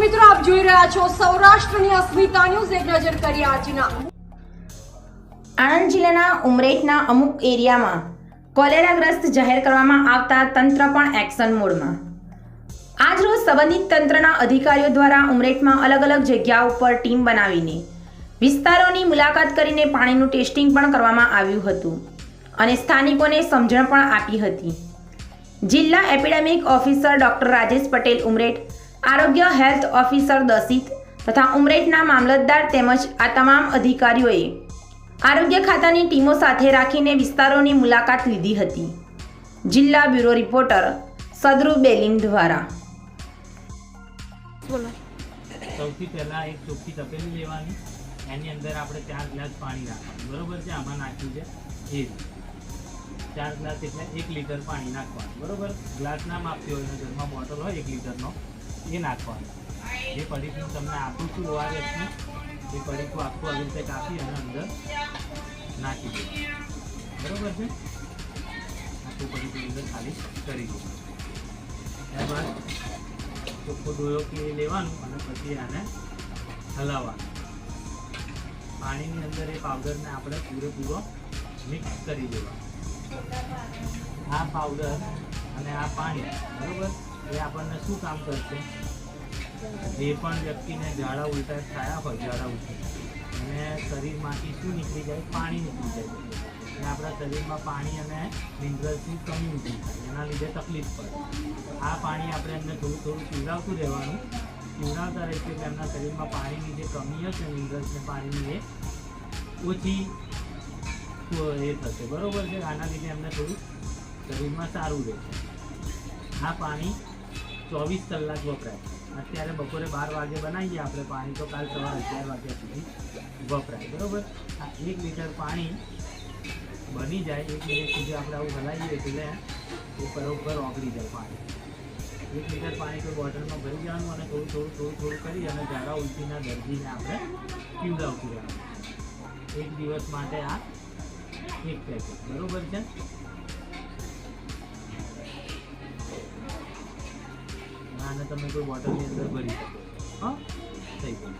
સૌરાષ્ટ્રની અસ્મિતા ન્યૂઝ. એક નજર કરીએ આજના. આણંદ જિલ્લાના ઉમરેઠના અમુક એરિયામાં કોલેરાગ્રસ્ત જાહેર કરવામાં આવતા તંત્ર પણ એક્શન મોડમાં. આજરોજ સંબંધિત તંત્રના અધિકારીઓ દ્વારા ઉમરેઠમાં અલગ અલગ જગ્યાઓ ઉપર ટીમ બનાવીને વિસ્તારોની મુલાકાત કરીને પાણીનું ટેસ્ટિંગ પણ કરવામાં આવ્યું હતું અને સ્થાનિકોને સમજણ પણ આપી હતી. જિલ્લા epidemic officer doctor Rajesh Patel Umreth આરોગ્ય હેલ્થ ઓફિસર દસિત તથા ઉમરેઠના મામલતદાર તેમજ આ તમામ અધિકારીઓએ આરોગ્ય ખાતાની ટીમો સાથે રાખીને વિસ્તારોની મુલાકાત લીધી હતી. જિલ્લા બ્યુરો રિપોર્ટર સદરુ બેલીમ દ્વારા. સૌથી પહેલા એક ચોખ્ખી તપેલી લેવાની એની અંદર આપણે ચાર ગ્લાસ પાણી રાખવાનું બરોબર છે? આમાં નાખ્યું છે એ ચાર ગ્લાસ એટલે એક લીટર પાણી નાખવાનું. બરોબર? ગ્લાસના માપથી હોય ઘરમાં બોટલ હોય એક લીટરનો. એ નાખવાનું. જે પડીકું તમને આપું છું ઓઆરએસનું એ પડીકું આખું આવી રીતે કાપી અને અંદર નાખી દઉં. બરાબર છે? આખું પડીકું અંદર ખાલી કરી દઉં. ત્યારબાદ ચોખ્ખો ડોયો કે લેવાનું અને પછી આને હલાવવાનું. પાણીની અંદર એ પાવડરને આપણે પૂરેપૂરો મિક્સ કરી દેવાનો. આ પાવડર અને આ પાણી, બરોબર? એ આપણને શું કામ કરશે? જે પણ વ્યક્તિને ઝાડા ઉલટા થયા હોય ઝાડા ઉલટા. અને શરીરમાંથી શું નીકળી જાય? પાણી નીકળી જાય. અને આપણા શરીરમાં પાણી અને મિનરલ્સની કમી નીકળી થાય એના લીધે તકલીફ પડે. આ પાણી આપણે એમને થોડું થોડું પીવડાવતું રહેવાનું. પીવડાવતા રહેશે એટલે એમના શરીરમાં પાણીની જે કમી હશે, મિનરલ્સને પાણીની એ ઓછી એ થશે. બરાબર છે? આના લીધે એમને થોડું શરીરમાં સારું રહેશે. આ પાણી ચોવીસ કલાક વપરાય. અત્યારે બપોરે બાર વાગે બનાવીએ આપણે પાણી, તો કાલ સવારે અગિયાર વાગ્યા સુધી વપરાય. બરાબર? આ એક લીટર પાણી બની જાય, એક મિનિટ સુધી આપણે આવું હલાવીએ એટલે ઉપર ઉપર ઓગળી જાય પાણી. એક લીટર પાણી તો બોટલમાં ભરી જવાનું અને થોડું થોડું થોડું થોડું કરી અને ઝાડા ઉલટીના દર્દીને આપણે પીવડાવતું રહેવાનું. એક દિવસ માટે આ એક પેકેટ. બરોબર છે? તમે કોઈ બોટલની અંદર ભરી શકો હા? થઈ ગયું.